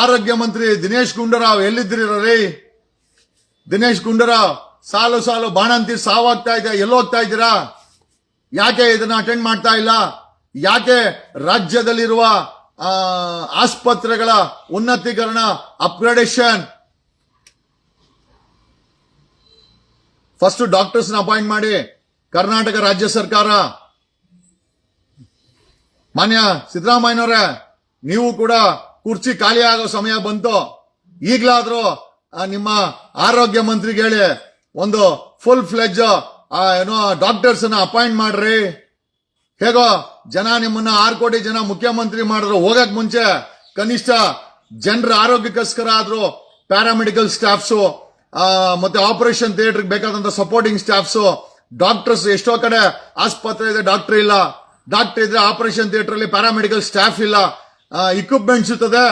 ಆರೋಗ್ಯ ಮಂತ್ರಿ ದಿನೇಶ್ ಗುಂಡೂರಾವ್ ಎಲ್ಲಿದ್ದೀರಿ ದಿನೇಶ್ ಗುಂಡೂರಾವ್, ಸಾಲು ಸಾಲು ಬಾಣಂತಿ ಸಾವಾಗ್ತಾ ಇದೆ, ಎಲ್ಲೋಗ್ತಾ ಇದ್ದೀರಾ? ಯಾಕೆ ಇದನ್ನ ಅಟೆಂಡ್ ಮಾಡ್ತಾ ಇಲ್ಲ? ಯಾಕೆ ರಾಜ್ಯದಲ್ಲಿರುವ ಆಸ್ಪತ್ರೆಗಳ ಉನ್ನತೀಕರಣ ಅಪ್ಗ್ರೇಡೇಷನ್ ಫಸ್ಟ್ ಡಾಕ್ಟರ್ಸ್ ಅಪಾಯಿಂಟ್ ಮಾಡಿ, ಕರ್ನಾಟಕ ರಾಜ್ಯ ಸರ್ಕಾರ. ಮಾನ್ಯ ಸಿದ್ದರಾಮಯ್ಯನವರೇ, ನೀವು ಕೂಡ ಕುರ್ಚಿ ಖಾಲಿ ಆಗೋ ಸಮಯ ಬಂತು. ಈಗ್ಲಾದ್ರೂ ನಿಮ್ಮ ಆರೋಗ್ಯ ಮಂತ್ರಿಗೆ ಹೇಳಿ ಒಂದು ಫುಲ್ ಫ್ಲೆಜ್ ಏನೋ ಡಾಕ್ಟರ್ಸ್ ಅಪಾಯಿಂಟ್ ಮಾಡ್ರಿ. ಹೇಗೋ ಜನ ನಿಮ್ಮನ್ನ ಆರು ಕೋಟಿ ಜನ ಮುಖ್ಯಮಂತ್ರಿ ಮಾಡಿದ್ರು. ಹೋಗಕ್ ಮುಂಚೆ ಕನಿಷ್ಠ ಜನರ ಆರೋಗ್ಯಕ್ಕೋಸ್ಕರ ಆದ್ರೂ ಪ್ಯಾರಾಮೆಡಿಕಲ್ ಸ್ಟಾಫ್ಸು ಮತ್ತೆ ಆಪರೇಷನ್ ಥಿಯೇಟರ್ ಬೇಕಾದಂತ ಸಪೋರ್ಟಿಂಗ್ ಸ್ಟಾಫ್ಸು ಡಾಕ್ಟರ್ಸ್ ಎಷ್ಟೋ ಕಡೆ ಆಸ್ಪತ್ರೆ ಇದೆ ಡಾಕ್ಟರ್ ಇಲ್ಲ. ಡಾಕ್ಟರ್ ಇದ್ರೆ ಆಪರೇಷನ್ ಥಿಯೇಟರ್ ಅಲ್ಲಿ ಪ್ಯಾರಾಮೆಡಿಕಲ್ ಸ್ಟಾಫ್ ಇಲ್ಲ. ಇಕ್ವಿಪ್ಮೆಂಟ್ಸ್ ಇರ್ತದೆ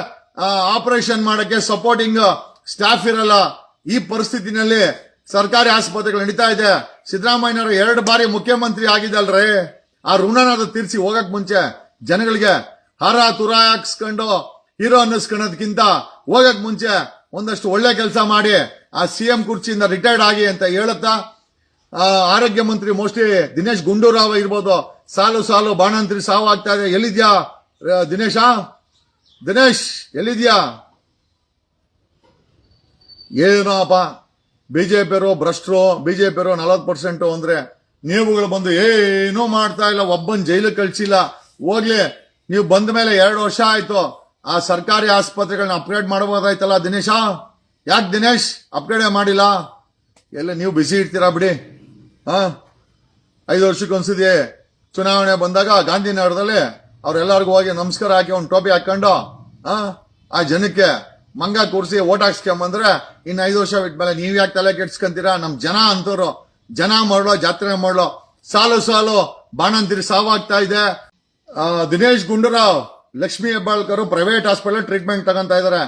ಆಪರೇಷನ್ ಮಾಡಕ್ಕೆ ಸಪೋರ್ಟಿಂಗ್ ಸ್ಟಾಫ್ ಇರಲ್ಲ. ಈ ಪರಿಸ್ಥಿತಿನಲ್ಲಿ ಸರ್ಕಾರಿ ಆಸ್ಪತ್ರೆಗಳು ನಡೀತಾ ಇದೆ. ಸಿದ್ದರಾಮಯ್ಯನವರು ಎರಡು ಬಾರಿ ಮುಖ್ಯಮಂತ್ರಿ ಆಗಿದ್ದಲ್ರಿ. ಆ ಋಣನಾದ ತೀರ್ಸಿ ಹೋಗಕ್ ಮುಂಚೆ ಜನಗಳಿಗೆ ಹರ ತುರ ಹಾಕ್ಸ್ಕೊಂಡು, ಹೀರೋ ಅನ್ನಿಸ್ಕೊಳ್ಳೋದಕ್ಕಿಂತ ಹೋಗಕ್ ಮುಂಚೆ ಒಂದಷ್ಟು ಒಳ್ಳೆ ಕೆಲಸ ಮಾಡಿ, ಆ ಸಿ ಎಂ ಕುರ್ಚಿಯಿಂದ ರಿಟೈರ್ಡ್ ಆಗಿ ಅಂತ ಹೇಳುತ್ತಾ ಆರೋಗ್ಯ ಮಂತ್ರಿ ಮೋಸ್ಟ್ಲಿ ದಿನೇಶ್ ಗುಂಡೂರಾವ್ ಇರ್ಬೋದು ಸಾಲು ಸಾಲು ಬಾಣಂತ್ರಿ ಸಾವು ಆಗ್ತಾ ಇದೆ. ಎಲ್ಲಿದ್ಯಾ? ದಿನೇಶ? ದಿನೇಶ್, ಎಲ್ಲಿದ್ಯಾ? ಏನೋಪ್ಪ? ಬಿಜೆಪಿಯವರು ಭ್ರಷ್ಟರು, ಬಿಜೆಪಿಯವರು ನಲವತ್ತು ಪರ್ಸೆಂಟು ಅಂದ್ರೆ ನೀವುಗಳು ಬಂದು ಏನೂ ಮಾಡ್ತಾ ಇಲ್ಲ, ಒಬ್ಬನ್ ಜೈಲಿಗೆ ಕಳ್ಸಿಲ್ಲ. ಹೋಗ್ಲಿ, ನೀವು ಬಂದ ಮೇಲೆ ಎರಡು ವರ್ಷ ಆಯ್ತು. ಆ ಸರ್ಕಾರಿ ಆಸ್ಪತ್ರೆಗಳನ್ನ ಅಪ್ಗ್ರೇಡ್ ಮಾಡಬಹುದಾಯ್ತಲ್ಲ ದಿನೇಶ? ಯಾಕೆ ದಿನೇಶ್ ಅಪ್ಗ್ರೇಡ್ ಮಾಡಿಲ್ಲ? ಎಲ್ಲ ನೀವು ಬಿಸಿ ಇಡ್ತೀರಾ ಬಿಡಿ. ಹಾ? ಐದು ವರ್ಷಕ್ಕೊಂದ್ಸತಿ ಚುನಾವಣೆ ಬಂದಾಗ ಗಾಂಧಿನಗರದಲ್ಲಿ ಅವ್ರೆಲ್ಲರಿಗೂ ಹೋಗಿ ನಮಸ್ಕಾರ ಹಾಕಿ ಒಂದು ಟೋಪಿ ಹಾಕೊಂಡು, ಆ ಜನಕ್ಕೆ ಮಂಗ ಕೂರಿಸಿ ಓಟ್ ಹಾಕ್ಸ್ಕೊಂಬಂದ್ರೆ ಇನ್ನು ಐದು ವರ್ಷ ಬಿಟ್ಮೇಲೆ ನೀವು ಯಾಕೆ ತಲೆ ಕೆಡ್ಸ್ಕೊಂತೀರಾ? ನಮ್ಮ ಜನ ಅಂತವ್ರು. ಜನ ಮಾಡ್ಲೋ, ಜಾತ್ರೆ ಮಾಡ್ಲೋ. ಸಾಲು ಸಾಲು ಬಾಣಂತಿರಿ ಸಾವಾಗ್ತಾ ಇದೆ. Dinesh Gundurao, Lakshmi Hebbalkar private hospital treatment ತಗೊಂತ ಇದಾರೆ.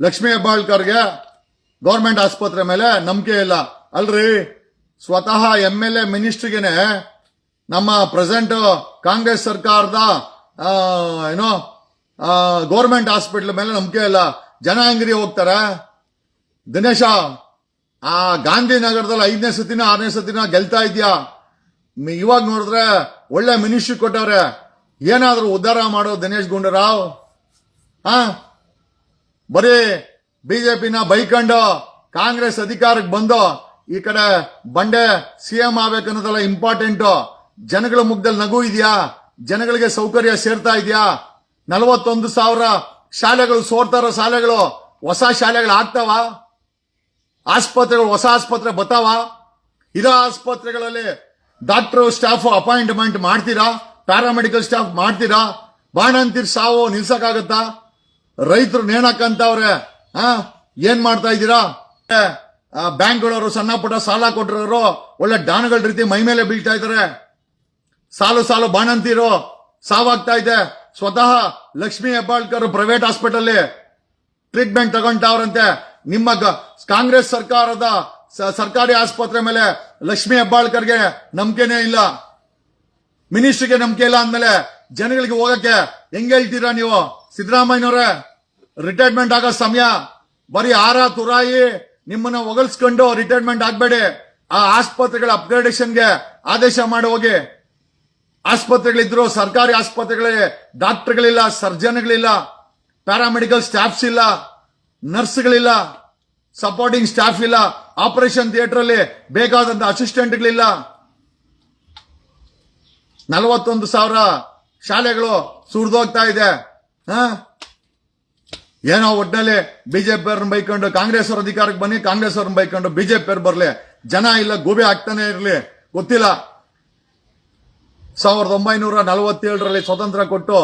ಲಕ್ಷ್ಮೀ ಹೆಬ್ಬಾಳ್ಕರ್ಗೆ ಗೌರ್ಮೆಂಟ್ ಆಸ್ಪತ್ರೆ ಮೇಲೆ ನಂಬಿಕೆ ಇಲ್ಲ. ಅಲ್ರಿ, ಸ್ವತಃ ಎಂ ಎಲ್ ಎ ಮಿನಿಸ್ಟ್ರಿಗೆನೆ ನಮ್ಮ ಪ್ರೆಸೆಂಟ್ ಕಾಂಗ್ರೆಸ್ ಸರ್ಕಾರದ ಏನೋ ಗೌರ್ಮೆಂಟ್ ಹಾಸ್ಪಿಟ್ಲ್ ಮೇಲೆ ನಂಬಿಕೆ ಇಲ್ಲ. ಜನ ಹೆಂಗ್ರಿ ಹೋಗ್ತಾರೆ? ದಿನೇಶ, ಆ, ಗಾಂಧಿನಗರದಲ್ಲಿ ಐದನೇ ಸತಿನ ಆರನೇ ಸತಿನ ಗೆಲ್ತಾ ಇದೆಯಾ? ಇವಾಗ ನೋಡಿದ್ರೆ ಒಳ್ಳೆ ಮಿನಿಸ್ಟ್ರಿ ಕೊಟ್ಟವ್ರೆ. ಏನಾದರೂ ಉದ್ಧಾರ ಮಾಡೋ ದಿನೇಶ್ ಗುಂಡೂರಾವ್? ಹಾ ಬರೀ ಬಿಜೆಪಿನ ಬೈಕಂಡು ಕಾಂಗ್ರೆಸ್ ಅಧಿಕಾರಕ್ಕೆ ಬಂದು ಈ ಕಡೆ ಬಂಡೆ ಸಿಎಂ ಆಗ್ಬೇಕನ್ನೋದೆಲ್ಲ ಇಂಪಾರ್ಟೆಂಟು ಜನಗಳ ಮುಗ್ದಲ್ಲಿ ನಗು ಇದೆಯಾ? ಜನಗಳಿಗೆ ಸೌಕರ್ಯ ಸೇರ್ತಾ ಇದೆಯಾ? ನಲವತ್ತೊಂದು ಸಾವಿರ ಶಾಲೆಗಳು ಸೋರ್ತಾರ ಶಾಲೆಗಳು ಹೊಸ ಶಾಲೆಗಳು ಆಗ್ತಾವ? ಆಸ್ಪತ್ರೆಗಳು ಹೊಸ ಆಸ್ಪತ್ರೆ ಬತ್ತಾವ? ಇರೋ ಆಸ್ಪತ್ರೆಗಳಲ್ಲಿ ಡಾಕ್ಟರ್ ಸ್ಟಾಫ್ ಅಪಾಯಿಂಟ್ಮೆಂಟ್ ಮಾಡ್ತೀರಾ? ಪ್ಯಾರಾಮೆಡಿಕಲ್ ಸ್ಟಾಫ್ ಮಾಡ್ತೀರಾ? ಬಾಣಂತಿರ್ ಸಾವು ನಿಲ್ಸಕ್ಕಾಗತ್ತಾ? ರೈತರು ನೇಣಕ್ಕಂತವ್ರೆ, ಆ, ಏನ್ ಮಾಡ್ತಾ ಇದ್ದೀರಾ? ಬ್ಯಾಂಕ್ಗಳವರು ಸಣ್ಣ ಪುಟ್ಟ ಸಾಲ ಕೊಟ್ಟಿರೋರು ಒಳ್ಳೆ ಡಾನ್ಗಳ ರೀತಿ ಮೈ ಮೇಲೆ ಬೀಳ್ತಾ ಇದಾರೆ ಸಾಲು ಸಾಲು ಬಾಣಂತಿರು ಸಾವಾಗ್ತಾ ಇದೆ. ಸ್ವತಃ Lakshmi Hebbalkar private hospital treatment ತಗೊಂಡವ್ರಂತೆ. ನಿಮ್ಮ ಕಾಂಗ್ರೆಸ್ ಸರ್ಕಾರದ ಸರ್ಕಾರಿ ಆಸ್ಪತ್ರೆ ಮೇಲೆ ಲಕ್ಷ್ಮಿ ಹೆಬ್ಬಾಳ್ಕರ್ಗೆ ನಂಬಿಕೆನೇ ಇಲ್ಲ. ಮಿನಿಸ್ಟ್ರಿಗೆ ನಂಬಿಕೆ ಇಲ್ಲ ಅಂದ್ಮೇಲೆ ಜನಗಳಿಗೆ ಹೋಗಕ್ಕೆ ಹೆಂಗ್ ಹೇಳ್ತೀರಾ ನೀವು? ಸಿದ್ದರಾಮಯ್ಯನವ್ರೆ, ರಿಟೈರ್ಮೆಂಟ್ ಆಗೋ ಸಮಯ. ಬರೀ ಆರ ತುರಾಯಿ ನಿಮ್ಮನ್ನ ಹೊಗಲ್ಸ್ಕೊಂಡು ರಿಟೈರ್ಮೆಂಟ್ ಆಗ್ಬೇಡಿ. ಆ ಆಸ್ಪತ್ರೆಗಳ ಅಪ್ಗ್ರೇಡೇಷನ್ಗೆ ಆದೇಶ ಮಾಡಿ ಹೋಗಿ. ಆಸ್ಪತ್ರೆಗಳಿದ್ರು, ಸರ್ಕಾರಿ ಆಸ್ಪತ್ರೆಗಳೇ, ಡಾಕ್ಟರ್ಗಳಿಲ್ಲ, ಸರ್ಜನ್ಗಳಿಲ್ಲ, ಪ್ಯಾರಾಮೆಡಿಕಲ್ ಸ್ಟಾಫ್ಸ್ ಇಲ್ಲ, ನರ್ಸ್ಗಳಿಲ್ಲ, ಸಪೋರ್ಟಿಂಗ್ ಸ್ಟಾಫ್ ಇಲ್ಲ, ಆಪರೇಷನ್ ಥಿಯೇಟರ್ ಅಲ್ಲಿ ಬೇಕಾದಂತ ಅಸಿಸ್ಟೆಂಟ್ಗಳಿಲ್ಲ. ನಲವತ್ತೊಂದು ಸಾವಿರ ಶಾಲೆಗಳು ಸುರಿದೋಗ್ತಾ ಇದೆ? ಏನೋ ಒಟ್ಟಿನಲ್ಲಿ ಬಿಜೆಪಿ ಅವ್ರನ್ನ ಬೈಕೊಂಡು ಕಾಂಗ್ರೆಸ್ ಅವ್ರ ಅಧಿಕಾರಕ್ಕೆ ಬನ್ನಿ ಕಾಂಗ್ರೆಸ್ ಅವ್ರನ್ನ ಬೈಕೊಂಡು ಬಿಜೆಪಿ ಅವ್ರು ಬರಲಿ. ಜನ ಇಲ್ಲ, ಗೂಬೆ ಆಗ್ತಾನೆ ಇರಲಿ. ಗೊತ್ತಿಲ್ಲ. ಸಾವಿರದ ಒಂಬೈನೂರ ನಲವತ್ತೇಳರಲ್ಲಿ ಸ್ವತಂತ್ರ ಕೊಟ್ಟು